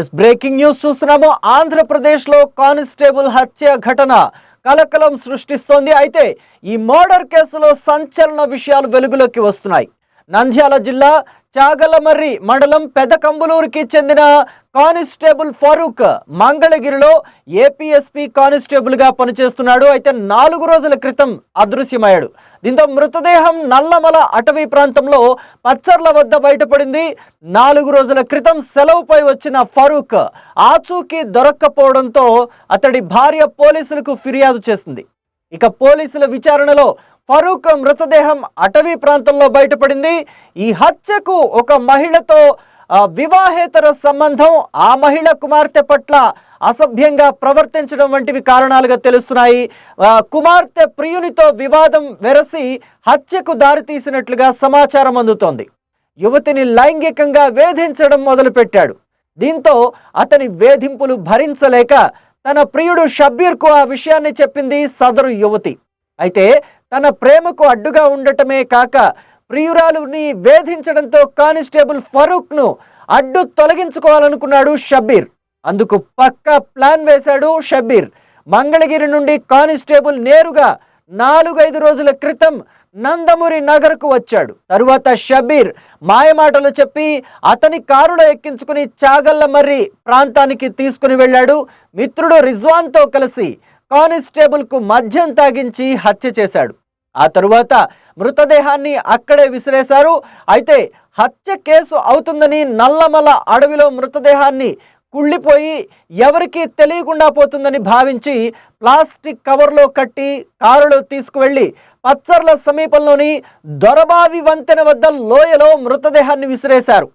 Yes breaking news చూస్తున్నాము. ఆంధ్రప్రదేశ్లో constable హత్య ఘటన కలకలం సృష్టిస్తోంది. అయితే ఈ మర్డర్ కేసులో సంచలన విషయాలు వెలుగులోకి వస్తున్నాయి. నంద్యాల జిల్లా చాగలమర్రి మండలం పెదకంబులూరుకి చెందిన కానిస్టేబుల్ ఫరూక్ మంగళగిరిలో ఏపీఎస్పీ కానిస్టేబుల్గా పనిచేస్తున్నాడు. అయితే నాలుగు రోజుల క్రితం అదృశ్యమయ్యాడు. దీంతో మృతదేహం నల్లమల అటవీ ప్రాంతంలో పచ్చర్ల వద్ద బయటపడింది. నాలుగు రోజుల క్రితం సెలవుపై వచ్చిన ఫరూక్ ఆచూకీ దొరక్కపోవడంతో అతడి భార్య పోలీసులకు ఫిర్యాదు చేసింది. ఇక పోలీసుల విచారణలో ఫరూక్ మృతదేహం అటవీ ప్రాంతంలో బయటపడింది. ఈ హత్యకు ఒక మహిళతో వివాహేతర సంబంధం ఆ మహిళ కుమార్తె పట్ల అసభ్యంగా ప్రవర్తించడం వంటివి కారణాలుగా తెలుస్తున్నాయి. కుమార్తె ప్రియునితో వివాదం వెరసి హత్యకు దారితీసినట్లుగా సమాచారం అందుతోంది. యువతిని లైంగికంగా వేధించడం మొదలుపెట్టాడు. దీంతో అతని వేధింపులు భరించలేక తన ప్రియుడు షబ్బీర్కు ఆ విషయాన్ని చెప్పింది సదరు యువతి. అయితే తన ప్రేమకు అడ్డుగా ఉండటమే కాక ప్రియురాలుని వేధించడంతో కానిస్టేబుల్ ఫరూక్ను అడ్డు తొలగించుకోవాలనుకున్నాడు షబ్బీర్. అందుకు పక్కా ప్లాన్ వేశాడు షబ్బీర్. మంగళగిరి నుండి కానిస్టేబుల్ నేరుగా నాలుగైదు రోజుల క్రితం నందమూరి నగర్కు వచ్చాడు. తరువాత షబీర్ మాయమాటలు చెప్పి అతని కారులో ఎక్కించుకుని చాగల్లమర్రి ప్రాంతానికి తీసుకుని వెళ్ళాడు. మిత్రుడు రిజ్వాన్తో కలిసి కానిస్టేబుల్కు మద్యం తాగించి హత్య చేశాడు. ఆ తరువాత మృతదేహాన్ని అక్కడే విసిరేశారు. అయితే హత్య కేసు అవుతుందని నల్లమల అడవిలో మృతదేహాన్ని కుళ్ళిపోయి ఎవరికి తెలియకుండా పోతుందని భావించి ప్లాస్టిక్ కవర్లో కట్టి కారులో తీసుకువెళ్ళి పచ్చర్ల సమీపంలోని దొరబావి వంతెన వద్ద లోయలో మృతదేహాన్ని విసిరేశారు.